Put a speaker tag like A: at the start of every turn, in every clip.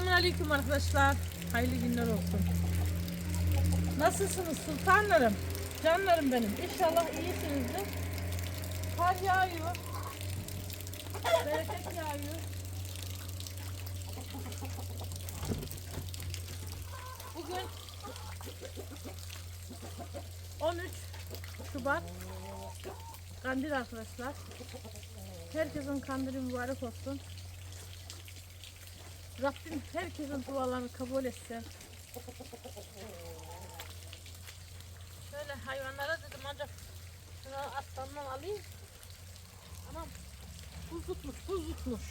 A: Selamun Aleyküm arkadaşlar. Hayırlı günler olsun. Nasılsınız sultanlarım? Canlarım benim. İnşallah iyisinizdir. Kar yağıyor. Bereket yağıyor. Bugün 13 Şubat Kandil arkadaşlar. Herkesin kandili mübarek olsun. Rabbim herkesin dualarını kabul etsin. Şöyle hayvanlara dedim ancak şunu aslandan alayım. Anam buz tutmuş, buz tutmuş.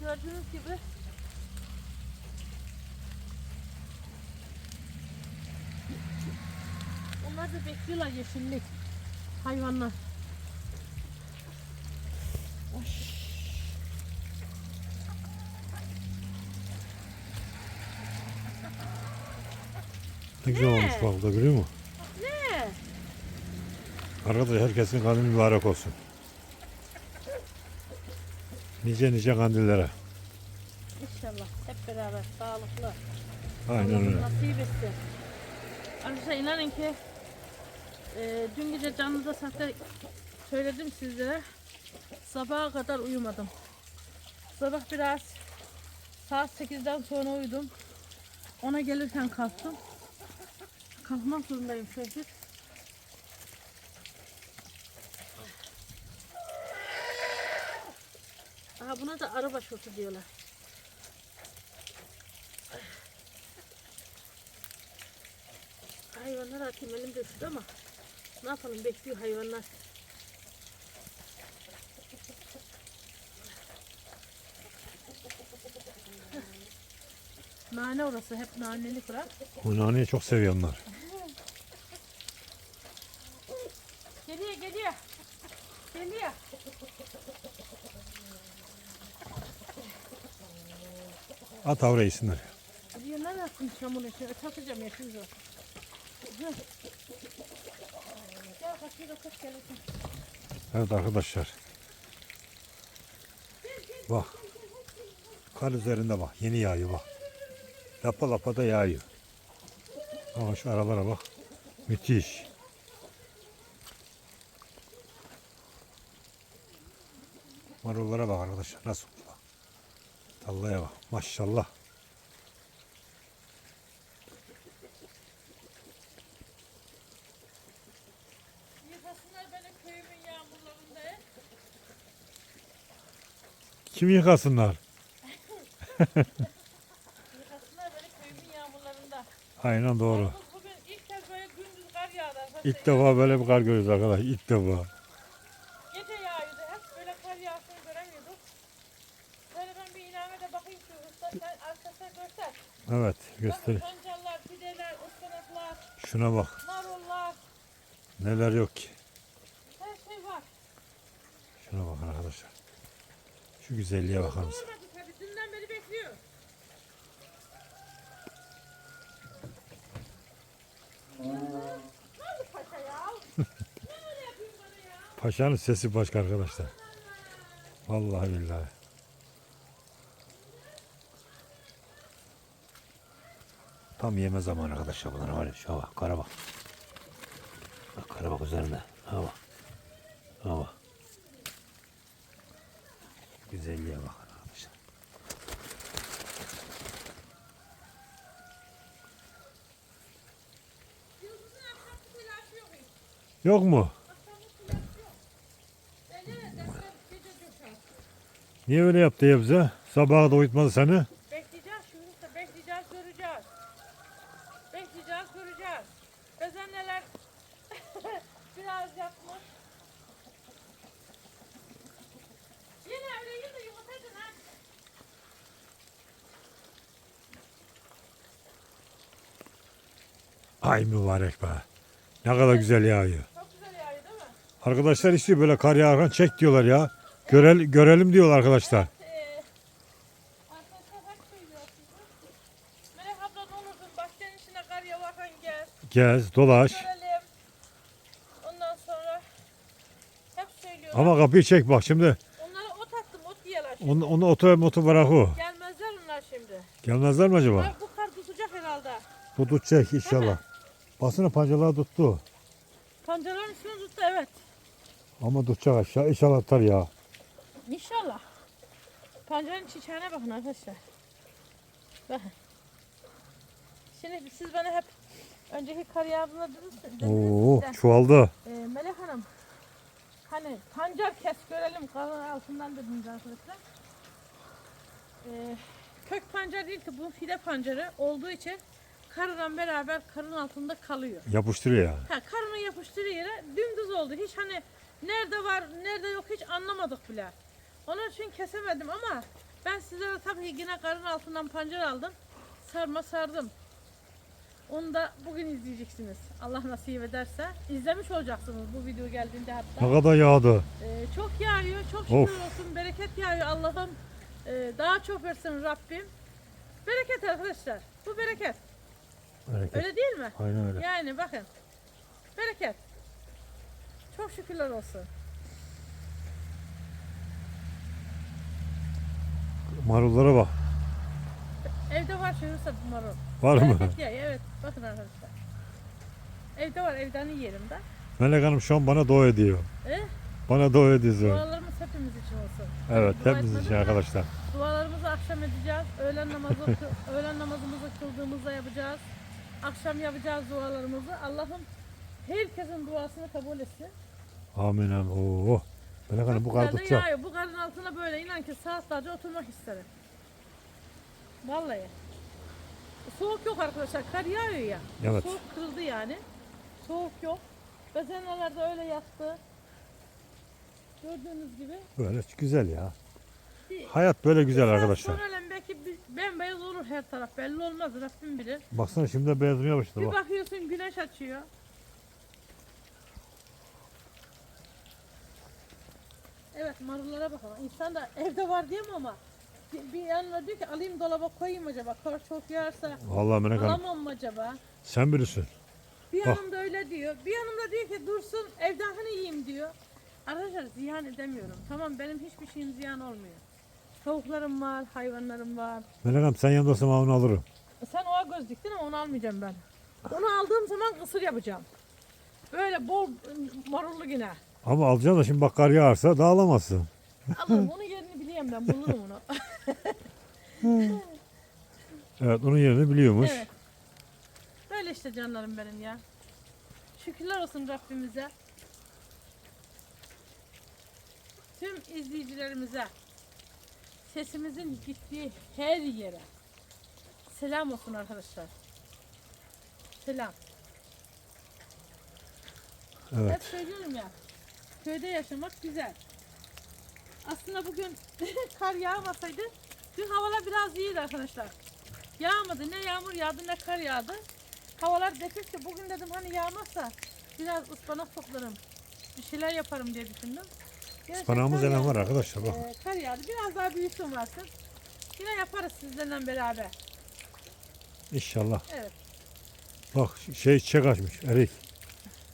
A: Gördüğünüz gibi Onlar da bekliyorlar yeşillik. Hayvanlar. Ay.
B: Ne güzel olmuş bak da görüyor musun?
A: Ne?
B: Arkadaşlar herkesin kandili mübarek olsun. Nice nice kandillere.
A: İnşallah hep beraber sağlıklı.
B: Aynen öyle.
A: nasip etsin. Arkadaşlar inanın ki e, dün gece canlıda sahte söyledim sizlere. Sabaha kadar uyumadım. Sabah biraz saat 8'den sonra uyudum. Ona gelirken kalktım. Kalkmak zorundayım çocuk. Aha buna da arı başörtü diyorlar. Hayvanlar atayım elimde üşüdü ama ne yapalım bekliyor hayvanlar. Nane orası hep naneli bırak.
B: O naneyi çok seviyorlar.
A: Geliyor geliyor. Geliyor.
B: At avra yesinler.
A: Geliyorlar attım çamur içine. Takacağım yeşil zor. Gel kaçıyor kaç gel.
B: Evet arkadaşlar. Bak. Kar üzerinde bak. Yeni yağıyor bak. Lapa lapa da yağıyor. Ama şu aralara bak. Müthiş. Marullara bak arkadaşlar. Nasıl bak. Tallaya bak. Maşallah. Kim? Yıkasınlar Aynen doğru.
A: Bugün ilk kez böyle gündüz kar yağdı. arkadaşlar.
B: İlk defa böyle bir kar görüyoruz arkadaşlar. İlk defa.
A: Gece yağıyordu hep böyle kar yağışını göremiyorduk. Böyle ben bir iname bakayım şu usta sen arkasına göster.
B: Evet
A: Bakın
B: göster.
A: pancarlar, pideler, ıspanaklar,
B: Şuna bak.
A: marullar,
B: Neler yok ki.
A: her şey var.
B: Şuna bakın arkadaşlar. Şu güzelliğe bakar mısın
A: tabii dünden beri bekliyor. Ne oldu paşa ya? Ne öyle yapıyorsun bana ya?
B: Paşanın sesi başka arkadaşlar. Vallahi billahi. Tam yeme zamanı arkadaşlar bunlar var ya. Şuna bak kara bak. Bak kara bak üzerinde. Ha bak. Ha bak. Güzelliğe bakın arkadaşlar.
A: Yok
B: mu? Niye öyle yaptı ya bize? Sabaha da uyutmadı seni.
A: Bekleyeceğiz şimdi işte bekleyeceğiz göreceğiz. Bekleyeceğiz göreceğiz. Bezenneler biraz yapmış. Yine öyle yine yumurtaydın ha.
B: Ay mübarek be. Ne kadar güzel yağıyor.
A: Çok güzel yağıyor değil mi?
B: Arkadaşlar istiyor böyle kar yağarken çek diyorlar ya. Görel, görelim diyorlar arkadaşlar. Gez, dolaş.
A: Görelim. Ondan sonra hep söylüyor.
B: Ama kapıyı çek bak şimdi.
A: Onlara ot attım ot yiyorlar.
B: Onu, onu oto motu bırak o.
A: Gelmezler
B: Gelmezler mi acaba?
A: Ay, bu kar tutacak herhalde.
B: Bu tutacak inşallah. Basına pancalar tuttu.
A: Pancarların üstüne tuttu evet.
B: Ama tutacak aşağı inşallah atar ya.
A: İnşallah. Pancarın çiçeğine bakın arkadaşlar. Bakın. Şimdi siz bana hep önceki kar yağdığında
B: Oo
A: de,
B: çoğaldı.
A: e, Melek Hanım hani pancar kes görelim karın altından dediniz arkadaşlar. E, kök pancar değil ki bu fide pancarı olduğu için karla beraber karın altında kalıyor.
B: Yapıştırıyor yani.
A: Ha, karını yapıştırı yere dümdüz oldu. Hiç hani nerede var, nerede yok hiç anlamadık bile. Onun için kesemedim ama ben sizlere tabii yine karın altından pancar aldım. Sarma sardım. Onu da bugün izleyeceksiniz. Allah nasip ederse. izlemiş olacaksınız bu video geldiğinde hatta.
B: Ne kadar yağdı.
A: Ee, çok yağıyor, çok şükür
B: Of.
A: olsun. Bereket yağıyor Allah'ım. Ee, daha çok versin Rabbim. Bereket arkadaşlar. Bu bereket.
B: Bereket.
A: Öyle değil mi?
B: Aynen öyle.
A: Yani bakın. Bereket. Çok şükürler olsun.
B: Marullara bak.
A: Evde var şurası marul.
B: Var mı?
A: Ya evet. Bakın arkadaşlar. Evde var evden yiyelim de.
B: Melek Hanım şu an bana dua ediyor.
A: E,
B: Bana dua ediyor.
A: dualarımız hepimiz için olsun.
B: Evet
A: Dua
B: hepimiz için arkadaşlar.
A: Dualarımızı akşam edeceğiz. Öğlen namazı öğlen namazımızı kıldığımızda yapacağız. Akşam yapacağız dualarımızı. Allah'ım herkesin duasını kabul etsin.
B: Amin amin. Oo. Melek Hanım bu
A: de
B: tutacak.
A: yağıyor. Bu karın altına böyle inan ki saatlerce oturmak isterim. Vallahi. Soğuk yok arkadaşlar. Kar yağıyor ya.
B: Evet.
A: Soğuk kırıldı yani. Soğuk yok. Bezenelerde öyle yattı. Gördüğünüz gibi.
B: Böyle güzel ya.
A: Bir-
B: Hayat böyle güzel arkadaşlar.
A: Sonra belki bembeyaz olur her taraf. Belli olmaz. Rabbim bilir.
B: Baksana şimdi de beyazmaya başladı
A: Bir
B: bak.
A: bakıyorsun güneş açıyor. Evet marullara bakalım. İnsan da evde var diyemem ama bir, bir yanına diyor ki alayım dolaba koyayım acaba. Kar çok yağarsa
B: Vallahi Melek Hanım
A: alamam mı acaba?
B: sen bilirsin.
A: Bir
B: Bak.
A: yanımda öyle diyor. Bir yanımda diyor ki dursun evden hani yiyeyim diyor. Arkadaşlar ziyan edemiyorum. Tamam benim hiçbir şeyim ziyan olmuyor. Tavuklarım var, hayvanlarım var.
B: Melek Hanım sen yanındasın ben onu alırım.
A: Sen oğa göz diktin ama onu almayacağım ben. Onu aldığım zaman kısır yapacağım. Böyle bol marullu yine.
B: Ama alacaksın da şimdi bak kar yağarsa dağılamazsın.
A: Alırım onun yerini biliyorum ben bulurum onu.
B: Evet onun yerini biliyormuş.
A: evet. Böyle işte canlarım benim ya. Şükürler olsun Rabbimize. Tüm izleyicilerimize sesimizin gittiği her yere selam olsun arkadaşlar. Selam.
B: Evet.
A: Hep söylüyorum ya. Köyde yaşamak güzel. Aslında bugün kar yağmasaydı dün havalar biraz iyiydi arkadaşlar. Yağmadı. Ne yağmur yağdı ne kar yağdı. Havalar nefis bugün dedim hani yağmazsa biraz ıspanak toplarım. Bir şeyler yaparım diye düşündüm. Gerçekten
B: Ispanağımız elen var arkadaşlar bak.
A: Ee, kar yağdı. Biraz daha büyüsün varsın. Yine yaparız sizlerle beraber.
B: İnşallah.
A: Evet.
B: Bak şey çiçek açmış erik.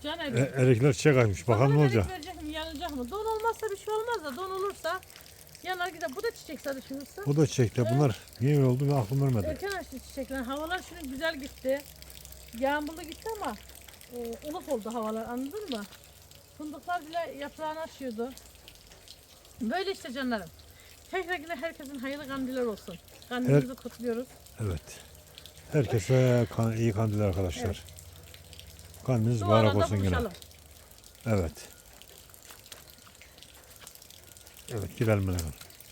A: Can
B: E, erikler çiçek açmış. Bakalım ne olacak.
A: erik verecek mi, yanacak mı? Don olmazsa bir şey olmaz da don olursa yanar gider. Bu da çiçek sarışınırsa.
B: Bu da çiçekte. Bunlar niye öyle oldu ben aklım vermedi.
A: Erken açtı çiçekler. Havalar şimdi güzel gitti. Yağmurlu gitti ama e, ılık oldu havalar anladın mı? Fındıklar bile yaprağını açıyordu. Böyle işte canlarım. Tekrar yine herkesin hayırlı kandiller olsun. Kandilimizi kutluyoruz.
B: Evet. Herkese kan, iyi kandiller arkadaşlar. Kandiliniz mübarek olsun yine. Evet. Evet gidelim Melek.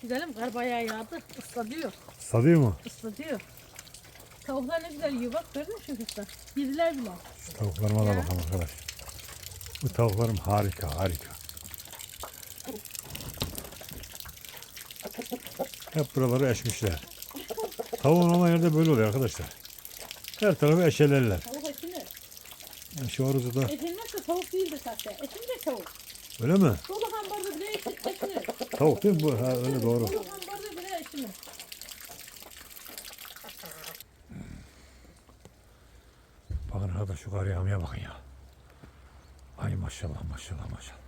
A: Gidelim kar bayağı yağdı. Islatıyor.
B: Sadıyor mu?
A: Islatıyor. Tavuklar ne güzel yiyor bak gördün mü şu kızlar? Yediler bile.
B: Şu tavuklarıma da bakalım arkadaş. Bu tavuklarım harika harika. Hep buraları eşmişler. Tavuğun olan yerde böyle oluyor arkadaşlar. Her tarafı eşelerler. Şu arızı da
A: Etilmezse tavuk değildir zaten. Etin de tavuk.
B: öyle mi?
A: Dolu hambarda bile eti- etini.
B: Tavuk değil mi bu? Ha, öyle doğru.
A: Dolu hambarda bile etini.
B: Bakın arkadaş şu kar yağmaya bakın ya. Ay maşallah maşallah maşallah.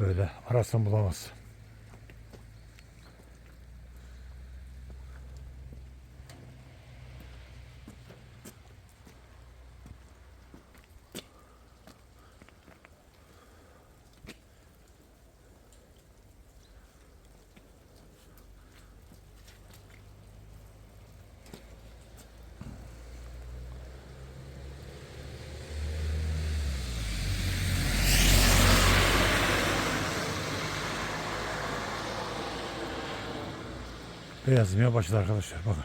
B: Böyle arasın bulamazsın. Beyazlamaya başladı arkadaşlar bakın.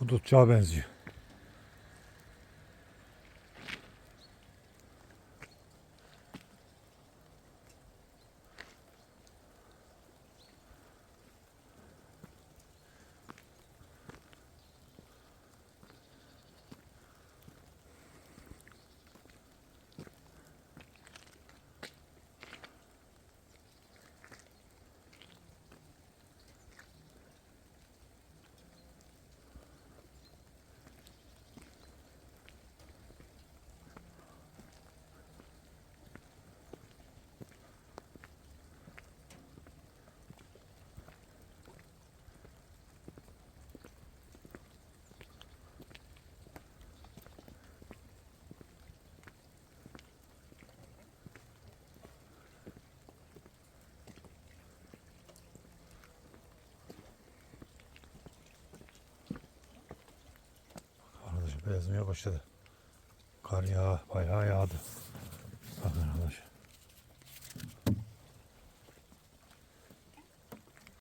B: Bu tutçağa benziyor. Beyazlamaya başladı. Kar yağı bayağı yağdı.